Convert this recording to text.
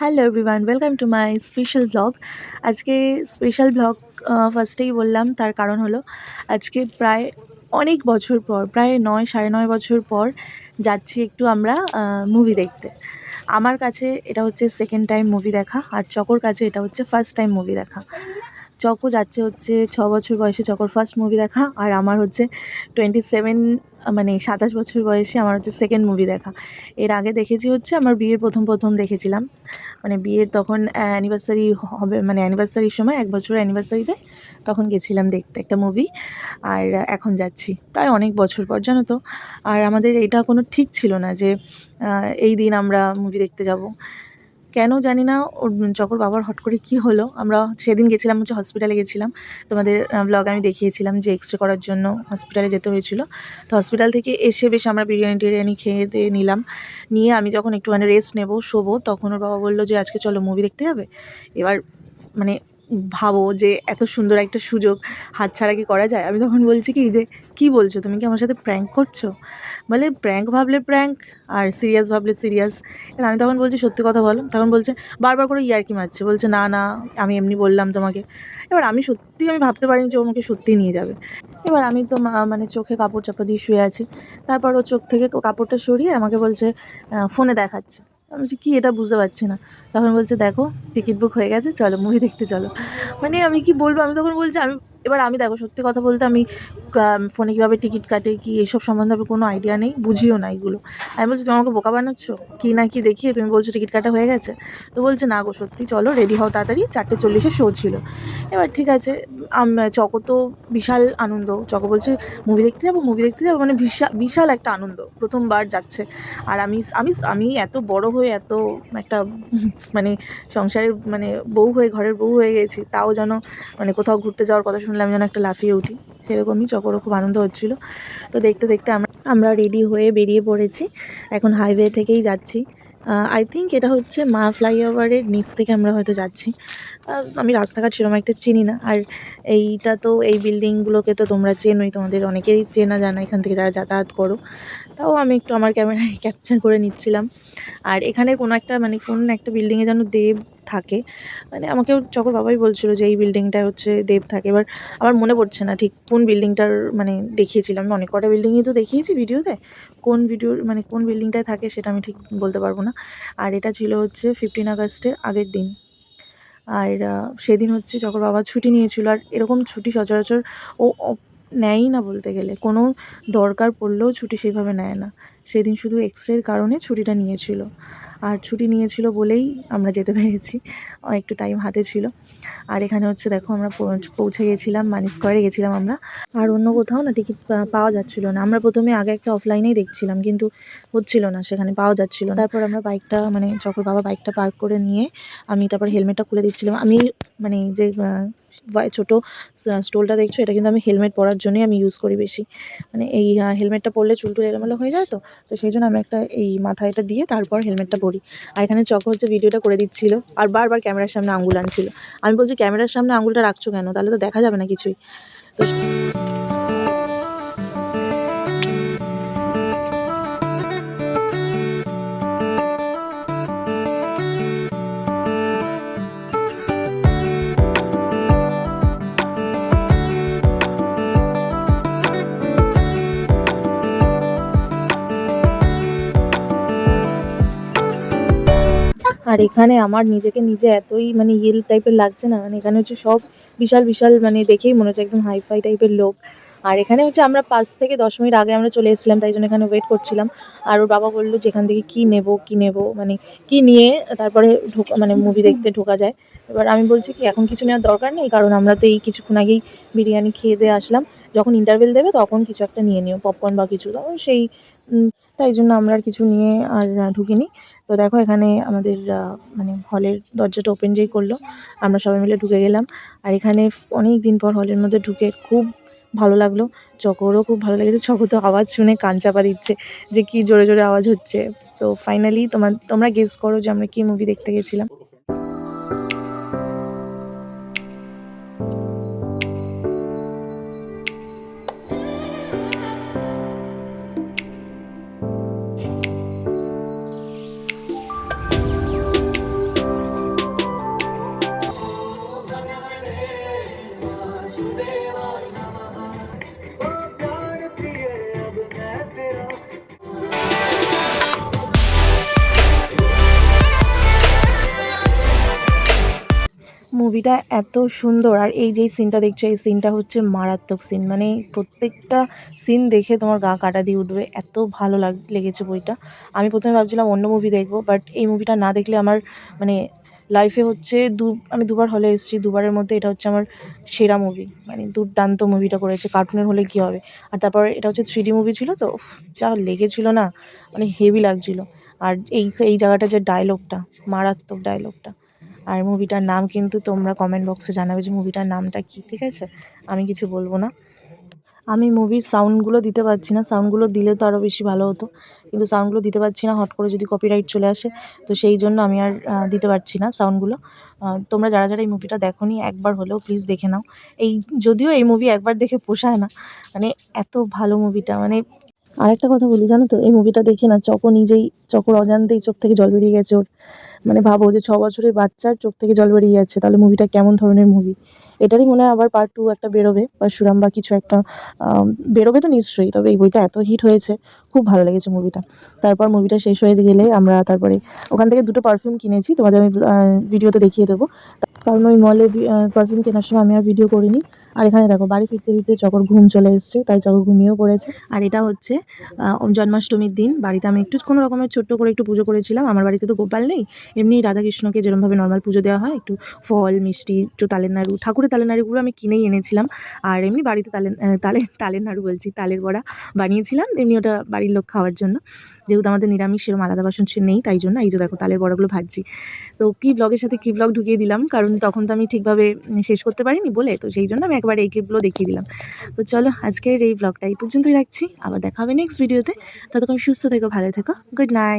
Hello everyone welcome to my special blog আজকে special blog ফার্স্টেই বললাম, তার কারণ হলো আজকে প্রায় অনেক বছর পর, প্রায় নয়, সাড়ে নয় বছর পর যাচ্ছি একটু আমরা মুভি দেখতে। আমার কাছে এটা হচ্ছে সেকেন্ড টাইম মুভি দেখা, আর চকর কাছে এটা হচ্ছে ফার্স্ট টাইম মুভি দেখা। চকো যাচ্ছে হচ্ছে ছ বছর বয়সে চকর ফার্স্ট মুভি দেখা, আর আমার হচ্ছে টোয়েন্টি সেভেন মানে সাতাশ বছর বয়সে আমার হচ্ছে সেকেন্ড মুভি দেখা। এর আগে দেখেছি হচ্ছে আমার বিয়ের প্রথম প্রথম দেখেছিলাম। মানে বিয়ের তখন অ্যানিভার্সারি হবে মানে অ্যানিভার্সারির সময়, এক বছরের অ্যানিভার্সারিতে তখন গেছিলাম দেখতে একটা মুভি আর এখন যাচ্ছি। প্রায় অনেক বছর পর, জানো তো? আর আমাদের এটা কোনো ঠিক ছিল না যে এই দিন আমরা মুভি দেখতে যাব। কেন জানি না, ওর চকর বাবার হট করে কি হলো, আমরা সেদিন গেছিলাম হচ্ছে হসপিটালে গেছিলাম। তোমাদের ব্লগ আমি দেখিয়েছিলাম যে এক্স রে করার জন্য হসপিটালে যেতে হয়েছিল। তো হসপিটাল থেকে এসে বেশ আমরা বিরিয়ানি টিরিয়ানি খেয়ে দিয়ে নিলাম। নিয়ে আমি যখন একটুখানি রেস্ট নেব, শোবো, তখন ওর বাবা বলল যে, আজকে চলো মুভি দেখতে যাবে? এবার মানে ভাবো যে এত সুন্দর একটা সুযোগ হাতছাড়া কি করা যায়? আমি তখন বলছি কি যে, কি বলছো? তুমি কি আমার সাথে প্র্যাঙ্ক করছ? বলে প্র্যাঙ্ক ভাবলে প্র্যাঙ্ক আর সিরিয়াস ভাবলে সিরিয়াস আমি তখন বলছি, সত্যি কথা বলো। তখন বলছে, বারবার করে ইয়ার্কি মারছে। বলছে, না না, আমি এমনি বললাম তোমাকে। এবার আমি সত্যি আমি ভাবতে পারিনি যে ও আমাকে সত্যিই নিয়ে যাবে। এবার আমি তো মানে চোখে কাপড় চাপা দিয়ে শুয়ে আছি। তারপর ও চোখ থেকে কাপড়টা সরিয়ে আমাকে বলছে ফোনে দেখাচ্ছে। আমি বলছি, কী এটা বুঝতে পারছি না। তখন বলছে, দেখো, টিকিট বুক হয়ে গেছে, চলো মুভি দেখতে চলো। মানে আমি কি বলব? আমি তখন বলছি, আমি এবার আমি দেখো, সত্যি কথা বলতে আমি ফোনে কীভাবে টিকিট কাটে, কি এসব সম্বন্ধে আমি কোনো আইডিয়া নেই, বুঝিও না এগুলো। আমি বলছি, তুমি আমাকে বোকা বানাচ্ছ? কি না কি দেখিয়ে তুমি বলছো টিকিট কাটা হয়ে গেছে? তো বলছে, না গো, সত্যি চলো রেডি হও তাড়াতাড়ি, চারটে চল্লিশে শো ছিল। এবার ঠিক আছে চকো তো বিশাল আনন্দ। চকো বলছে মুভি দেখতে যাব মুভি দেখতে যাব? মানে বিশাল বিশাল একটা আনন্দ, প্রথমবার যাচ্ছে। আর আমি আমি আমি এত বড় হয়ে, এত একটা মানে সংসারের মানে বউ হয়ে, ঘরের বউ হয়ে গেছি, তাও যেন মানে কোথাও ঘুরতে যাওয়ার কথা শুনলে আমি যেন একটা লাফিয়ে উঠি। সেরকমই চকরও খুব আনন্দ হচ্ছিল। তো দেখতে দেখতে আমরা আমরা রেডি হয়ে বেরিয়ে পড়েছি। এখন হাইওয়ে থেকেই যাচ্ছি। আই থিঙ্ক এটা হচ্ছে মা ফ্লাইওভারের নিচ থেকে আমরা হয়তো যাচ্ছি। আমি রাস্তাঘাট সেরকম একটা চিনি না। আর এইটা তো, এই বিল্ডিংগুলোকে তো তোমরা চেনোই, তোমাদের অনেকেরই চেনা জানা এখান থেকে যারা যাতায়াত করো। তাও আমি একটু আমার ক্যামেরায় ক্যাপচার করে নিচ্ছিলাম। আর এখানে কোনো একটা মানে কোন একটা বিল্ডিংয়ে যেন দেব থাকে। মানে আমাকে চকর বাবাই বলছিল যে, এই বিল্ডিংটায় হচ্ছে দেব থাকে। এবার আমার মনে পড়ছে না ঠিক কোন বিল্ডিংটার মানে দেখিয়েছিলাম। আমি অনেক কটা বিল্ডিংই তো দেখিয়েছি ভিডিওতে। কোন ভিডিওর মানে কোন বিল্ডিংটায় থাকে সেটা আমি ঠিক বলতে পারব না। আর এটা ছিল হচ্ছে ফিফটিন আগস্টের আগের দিন। আর সেদিন হচ্ছে যখন বাবা ছুটি নিয়েছিল, আর এরকম ছুটি সচরাচর ও ও- নেয়ই না বলতে গেলে। কোনো দরকার পড়লেও ছুটি সেভাবে নেয় না। সেদিন শুধু এক্স রের কারণে ছুটিটা নিয়েছিল। আর ছুটি নিয়েছিল বলেই আমরা যেতে পেরেছি। একটু টাইম হাতে ছিল। আর এখানে হচ্ছে দেখো আমরা পৌঁছ- গেছিলাম, মানি স্কোয়ারে গেছিলাম আমরা। আর অন্য কোথাও না টিকিট পাওয়া যাচ্ছিল না। আমরা প্রথমে আগে একটা অফলাইনেই দেখছিলাম, কিন্তু হচ্ছিল না, সেখানে পাওয়া যাচ্ছিল তারপর আমরা বাইকটা মানে চকর বাবা বাইকটা পার্ক করে নিয়ে আমি তারপর হেলমেটটা খুলে দিচ্ছিলাম। আমি মানে যে ছোট স্টোলটা দেখছ, এটা কিন্তু আমি হেলমেট পরার জন্যই আমি ইউজ করি বেশি। মানে এই হেলমেটটা পরলে চুল টুল এলোমেলো হয়ে যায় তো? তো সেই জন্য আমি একটা এই মাথায় এটা দিয়ে তারপর হেলমেটটা পরি আর এখানে চক্র হচ্ছে ভিডিওটা করে দিচ্ছিল। আর বারবার ক্যামেরার সামনে আঙুল আনছিল। আমি বলছি, ক্যামেরার সামনে আঙুলটা রাখছো কেন? তাহলে তো দেখা যাবে না কিছুই। তো আর এখানে আমার নিজেকে নিজে এতই মানে ইয়েল টাইপের লাগছে না মানে এখানে হচ্ছে সব বিশাল বিশাল মানে দেখেই মনে হচ্ছে একদম হাইফাই টাইপের লোক। আর এখানে হচ্ছে আমরা পাঁচ থেকে দশ মিনিট আগে আমরা চলে এসেছিলাম, তাই জন্য এখানে ওয়েট করছিলাম। আর ওর বাবা বলল যে এখান থেকে কী নেব কী নেব মানে কী নিয়ে তারপরে ঢোকা মানে মুভি দেখতে ঢোকা যায়। এবার আমি বলছি কি, এখন কিছু নেওয়ার দরকার নেই, কারণ আমরা তো এই কিছুক্ষণ আগেই বিরিয়ানি খেয়ে দিয়ে আসলাম। যখন ইন্টারভেল দেবে তখন কিছু একটা নিয়ে নিও পপকর্ন বা কিছু সেই তাই জন্য আমরা আর কিছু নিয়ে আর ঢুকিনি। তো দেখো এখানে আমাদের মানে হলের দরজাটা ওপেন যেই করল, আমরা সবাই মিলে ঢুকে গেলাম। আর এখানে অনেক দিন পর হলের মধ্যে ঢুকে খুব ভালো লাগল। চকরও খুব ভালো লেগেছে। চকর তো আওয়াজ শুনে কান চাপা দিচ্ছে যে কি জোরে জোরে আওয়াজ হচ্ছে। তো ফাইনালি তোমার তোমরা গেস করো যে আমরা কি মুভি দেখতে গেছিলাম। মুভিটা এত সুন্দর। আর এই যেই সিনটা দেখছ, এই সিনটা হচ্ছে মারাত্মক সিন মানে প্রত্যেকটা সিন দেখে তোমার গা কাটা দিয়ে উঠবে। এত ভালো লাগ, লেগেছে বইটা। আমি প্রথমে ভাবছিলাম অন্য মুভি দেখব বাট এই মুভিটা না দেখলে আমার মানে লাইফে হচ্ছে দু, আমি দুবার হলে এসেছি, দুবারের মধ্যে এটা হচ্ছে আমার সেরা মুভি মানে দুর্দান্ত মুভিটা করেছে। কার্টুনের হলে কী হবে? আর তারপর এটা হচ্ছে থ্রি মুভি ছিল তো যা লেগেছিলো না মানে হেভি লাগছিল। আর এই এই জায়গাটা যে ডায়লগটা মারাত্মক ডায়লগটা আর মুভিটার নাম কিন্তু তোমরা কমেন্ট বক্সে জানাবে যে মুভিটার নামটা কী, ঠিক আছে? আমি কিছু বলব না। আমি মুভির সাউন্ডগুলো দিতে পারছি না। সাউন্ডগুলো দিলে তো আরও বেশি ভালো হতো। কিন্তু সাউন্ডগুলো দিতে পারছি না, হট করে যদি কপিরাইট চলে আসে, তো সেই জন্য আমি আর দিতে পারছি না সাউন্ডগুলো তোমরা যারা যারা এই মুভিটা দেখোনি, একবার হলেও প্লিজ দেখে নাও। এই, যদিও এই মুভি একবার দেখে পোষায় না মানে এত ভালো মুভিটা মানে আরেকটা কথা বলি, জানো তো? এই মুভিটা দেখে না চকো নিজেই, চকোর অজান্তেই চোখ থেকে জল বেরিয়ে গেছে ওর। মানে ভাবো যে ছ বছরের বাচ্চার চোখ থেকে জল বেরিয়ে যাচ্ছে, তাহলে মুভিটা কেমন ধরনের মুভি এটারই মনে হয় আবার পার্ট টু একটা বেরোবে, বা সুরাম বা কিছু একটা বেরোবে তো নিশ্চয়ই, তবে এই বইটা এত হিট হয়েছে, খুব ভালো লেগেছে মুভিটা তারপর মুভিটা শেষ হয়ে গেলে আমরা তারপরে ওখান থেকে দুটো পারফিউম কিনেছি, তোমাদের আমি ভিডিওতে দেখিয়ে দেবো। কারণ ওই মলে পারফিউম কেনার সময় আমি আর ভিডিও করিনি। আর এখানে দেখো, বাড়ি ফিরতে ফিরতে চকর ঘুম চলে এসছে, তাই চকর ঘুমিয়েও পড়েছে। আর এটা হচ্ছে জন্মাষ্টমীর দিন। বাড়িতে আমি একটু কোনো রকমের ছোট্ট করে একটু পুজো করেছিলাম। আমার বাড়িতে তো গোপাল নেই। এমনি রাধাকৃষ্ণকে যেরকমভাবে নর্মাল পুজো দেওয়া হয়, একটু ফল, মিষ্টি, একটু তালের নাড়ু, ঠাকুরের তালের নাড়ুগুলো আমি কিনেই এনেছিলাম। আর এমনি বাড়িতে তালের তালে তালের নাড়ু বলছি, তালের বড়া বানিয়েছিলাম। এমনি ওটা বাড়ির লোক খাওয়ার জন্য। যেহেতু আমাদের নিরামিষ, সেরকম আলাদা বাসন সে নেই, তাই জন্য এই যে দেখো তালের বড়াগুলো ভাজছি। তো কী ব্লগের সাথে কী ব্লগ ঢুকিয়ে দিলাম? কারণ তখন তো আমি ঠিকভাবে শেষ করতে পারিনি বলে, তো সেই জন্য আমি একবার এই ক্লিপগুলো দেখিয়ে দিলাম। তো চলো আজকের এই ব্লগটা এই পর্যন্তই রাখছি। আবার দেখা হবে নেক্সট ভিডিওতে ততক্ষণ সুস্থ থেকো, ভালো থেকো। Good night